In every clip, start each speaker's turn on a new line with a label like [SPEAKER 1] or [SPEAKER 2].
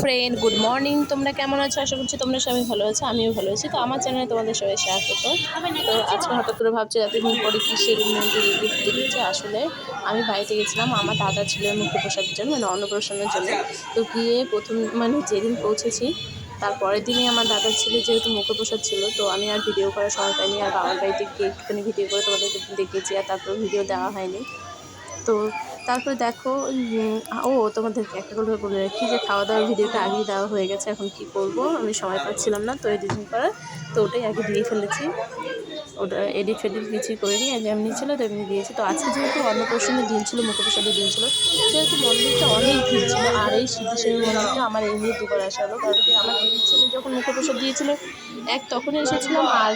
[SPEAKER 1] Friend good morning তোমরা কেমন আছো? আশা করছি তোমরা সবাই ভালো আছো, আমিও ভালো আছি। তো আমার চ্যানেলে তোমাদের সবাই স্বাগত। তো আজকে হঠাৎ করে ভাবছি, এতদিন পরে ঘুরতে গেছি আসলে আমি বাড়িতে গেছিলাম, আমার দাদা ছিল মুখ্যপ্রসাদের জন্য মানে অন্নপ্রাশনের জন্য। তো গিয়ে প্রথম মানে যেদিন পৌঁছেছি তারপরের দিনই আমার দাদার ছেলে, যেহেতু মুখপ্রসাদ ছিল, তো আমি আর ভিডিও করার সময় পাইনি, আর বাবার বাড়িতে গিয়ে একটুখানি ভিডিও করে তোমাদেরকে দেখিয়েছি, আর তারপর ভিডিও দেওয়া হয়নি। তো তারপরে দেখো ও তোমাদেরকে একটা করে বলে রাখি যে খাওয়া দাওয়ার ভিডিওটা আগেই দেওয়া হয়ে গেছে, এখন কি করব? আমি সময় পাচ্ছিলাম না, তো এডিটিং করার তো ওটাই আগে দিয়ে ফেলেছি। ওটা এডিট ফেডিট কিছুই করিনি যেমনি ছিল তেমনি দিয়েছি। তো আজকে যেহেতু অন্নপ্রাশনের দিন ছিল মুখপ্রসাদের দিন ছিল, সেহেতু মন্দিরটা অনেক ভিড় ছিল। আর এই সিদ্ধেশ্বরী মন্দিরটা আমার এমনি দুবার আসা হলো কারণ কি আমার ছেলে, যখন মুখপ্রসাদ দিয়েছিল, এক তখন এসেছিলাম আর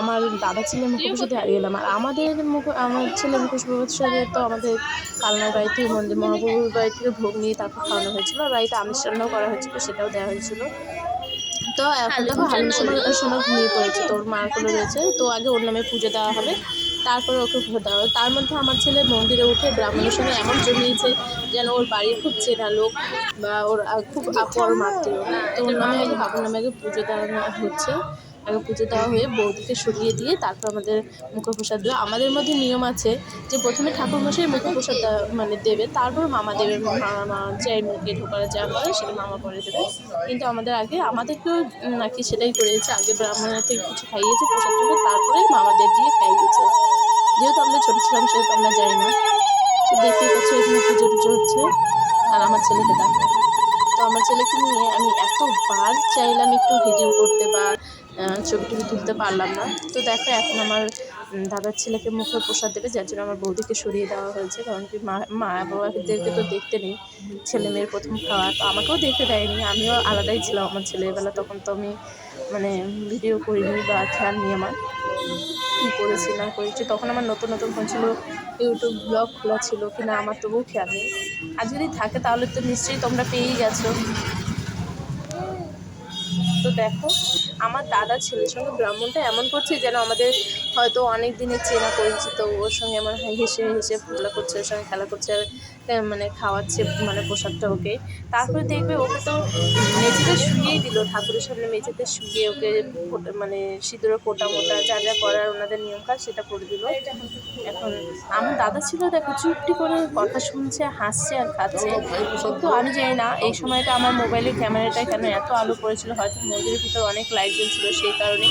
[SPEAKER 1] আমার দাদা ছেলে মুখপ্রসাদে হারিয়ে গেলাম আর আমাদের মুখ, আমার ছেলে মুখপ্রসাদে তো আমাদের কালনার বাড়িতে মন্দির, মহাপ্রভুর বাড়ি থেকে ভোগ নিয়ে তারপর খাওয়ানো হয়েছিল। আর বাড়িতে আমিষরান্নাও করা হয়েছিল, সেটাও দেওয়া হয়েছিল। তো এখন দেখো হালিম সময় ঘুমিয়ে পড়েছে তোর মার কোনো রয়েছে? তো আগে ওর নামে পুজো দেওয়া হবে তারপরে ওকে পুজো দেওয়া হবে। তার মধ্যে আমার ছেলে মন্দিরে উঠে ব্রাহ্মণের সঙ্গে এমন জমিয়েছে যেন ওর বাড়ির খুব চেনা লোক বা ওর খুব আপর মাত্র তো ওর নামে আগে বাবার নামে আগে পুজো দেওয়া হচ্ছে। আগে পুজো দেওয়া হয়ে বৌদিকে সরিয়ে দিয়ে তারপর আমাদের মুখপ্রসাদ দেবে আমাদের মধ্যে নিয়ম আছে যে প্রথমে ঠাকুরমশাই মুখপ্রসাদ দেওয়া- মানে দেবে, তারপর মামা দেবে মামা যে মুখে ঢোকার যা করে সেটা মামা করে দেবে। কিন্তু আমাদের আগে, আমাদেরকেও নাকি সেটাই করেছে। আগে ব্রাহ্মণের থেকে কিছু খাইয়েছে, প্রসাদ তারপরে মামাদের দিয়ে খাইয়েছে। যেহেতু আমরা ছোটো ছিলাম, সেহেতু আমরা যাই না। তো দেখতেই পাচ্ছি, এখানে পুজো টুজো হচ্ছে। আর আমার ছেলেকে দেখো। তো আমার ছেলেকে নিয়ে আমি এতবার চাইলাম একটু ভিডিও করতে বা ছবি টবি তুলতে পারলাম না। তো দেখো, এখন আমার দাদার ছেলেকে মুখে প্রসাদ দেবে, যার জন্য আমার বৌদিকে সরিয়ে দেওয়া হয়েছে। কারণ কি মা মা বাবাদেরকে তো দেখতে নেই, ছেলে মেয়ের প্রথম খাওয়া। তো আমাকেও দেখতে দেয়নি, আমিও আলাদাই ছিলাম আমার ছেলেবেলা। তখন তো আমি মানে ভিডিও করিনি বা খেয়াল নিয়ে আমার। কী করেছি না করেছি। তখন আমার নতুন নতুন ফোন ছিল, ইউটিউব ব্লগ খোলা ছিল কি না আমার তবুও খেয়াল নেই। আর যদি থাকে তাহলে তো নিশ্চয়ই তোমরা পেয়েই গেছো। তো দেখো, আমার দাদা ছেলের সঙ্গে ব্রাহ্মণটা এমন করছে যেন আমাদের হয়তো অনেক দিনের চেনা পরিচিত, ওর সঙ্গে আমার হেসে হেসে খেলা করছে, ওর সঙ্গে খেলা করছে। আর মানে খাওয়াচ্ছে মানে প্রসাদটা ওকে। তারপরে দেখবে ওকে তো মেঝেতে শুয়েই দিল, ঠাকুরের সামনে মেঝেতে শুয়ে ওকে মানে সিঁদুরে ফোটা মোটা যা যা করার ওনাদের নিয়ম কাজ সেটা করে দিল। এখন আমার দাদা ছিল, দেখো, চুপটি করে কথা শুনছে, হাসছে আর খাচ্ছে। তো আমি জানি না, এই সময়টা আমার মোবাইলের ক্যামেরাটা কেন এত আলো পড়েছিল হয়তো মন্দিরের ভিতর অনেক লাইট জ্বলছিল, সেই কারণে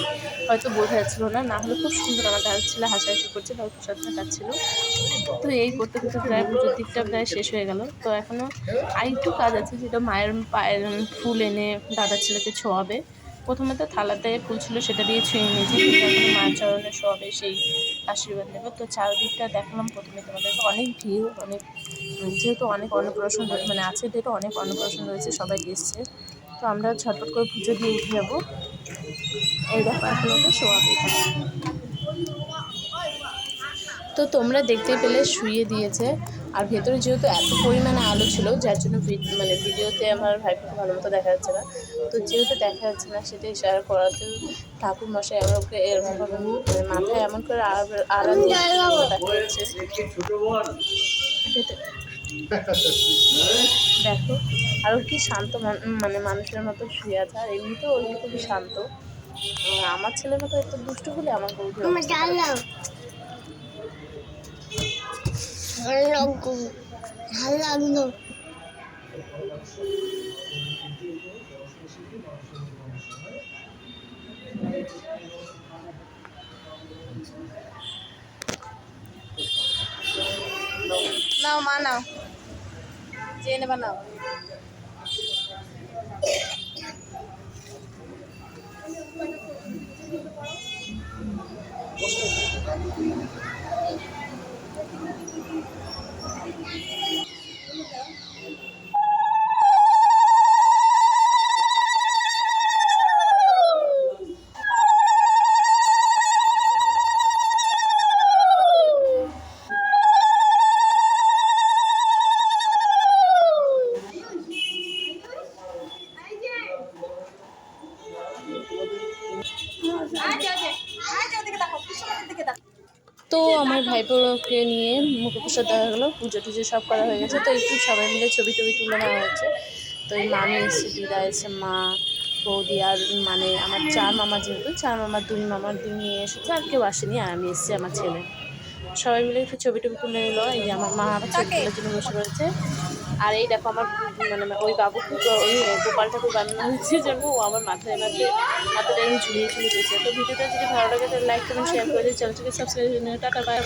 [SPEAKER 1] হয়তো বোঝা যাচ্ছিল না। না হলে খুব সুন্দর আমার দাদা ছিল, হাসাহাসি করছে তার প্রসাদটা খাচ্ছিল। তো এই করতে করতে প্রায় পুজোর দিকটা প্রায় শেষ হয়ে গেল। তো এখনও আরেকটু কাজ আছে যেটা মায়ের পায়ের ফুল এনে দাদার ছেলেকে ছোঁয়াবে প্রথমে তো থালাতে ফুল ছিল সেটা দিয়ে ছুঁয়ে নিয়েছি। এখন মায়ের চরণে শোয়াবে সেই আশীর্বাদ নেবে। তো চারদিকটা দেখালাম প্রথমে তোমাদের। অনেক ভিড়, অনেক যেহেতু অনেক অন্নপ্রাশন মানে আছে যেহেতু অনেক অন্নপ্রাশন রয়েছে, সবাই এসছে। তো আমরা ঝটপট করে পুজো দিয়ে উঠে যাব। এই ওকে শোয়াবে তো তোমরা দেখতে পেলে শুয়ে দিয়েছে। আর ভেতরে যেহেতু এত পরিমাণে আলো ছিল যার জন্য মানে ভিডিওতে আমার ভাইকে ভালো মতো দেখা যাচ্ছে না। তো যেহেতু দেখা যাচ্ছে না সেটাই শেয়ার করাতে ঠাকুর মশাই এমন করে এরকমভাবে মানে মাথায় এমন করে আড়া- আড়া দেখা যাচ্ছে দেখো আর কি শান্ত মান- মানে মানুষের মতো শুয়ে আছে আর এমনিতেও ওই খুবই শান্ত। আমার ছেলের মতো একটু দুষ্টু হলে আমার
[SPEAKER 2] আমার ভালো লাগল ভালো লাগল
[SPEAKER 1] নাও মা নাও যে নেবা নাও তো আমার ভাই ভাইপোকে নিয়ে মুখোপ্রসাদ দেওয়া হয়ে গেলো পুজো টুজো সব করা হয়ে গেছে। তো একটু সবাই মিলে ছবি টবি তুলে নেওয়া হয়েছে। তো এই মামি এসছে দিদা এসছে মা, বৌদি আর মানে আমার চার মামা যেহেতু, চার মামার দুই মামার দুই নিয়ে এসেছে, আর কেউ আসেনি, আর আমি এসেছি আমার ছেলে। সবাই মিলে একটু ছবি টবি তুলে নিল। এই যে আমার মা আমার ছবি জন্য বসে রয়েছে। আর এই দেখো আমার মানে ওই বাবু ওই গোপাল ঠাকুর বানানো হয়েছে জন্য, ও আমার মাথায় মাথায় মাথাটা ঝুলিয়ে ঝুলিয়ে দিয়েছে। তো ভিডিওটা যদি ভালো লাগে তাহলে লাইক কমেন্ট শেয়ার করে দিয়ে চ্যানেলটিকে সাবস্ক্রাইব। Tata bye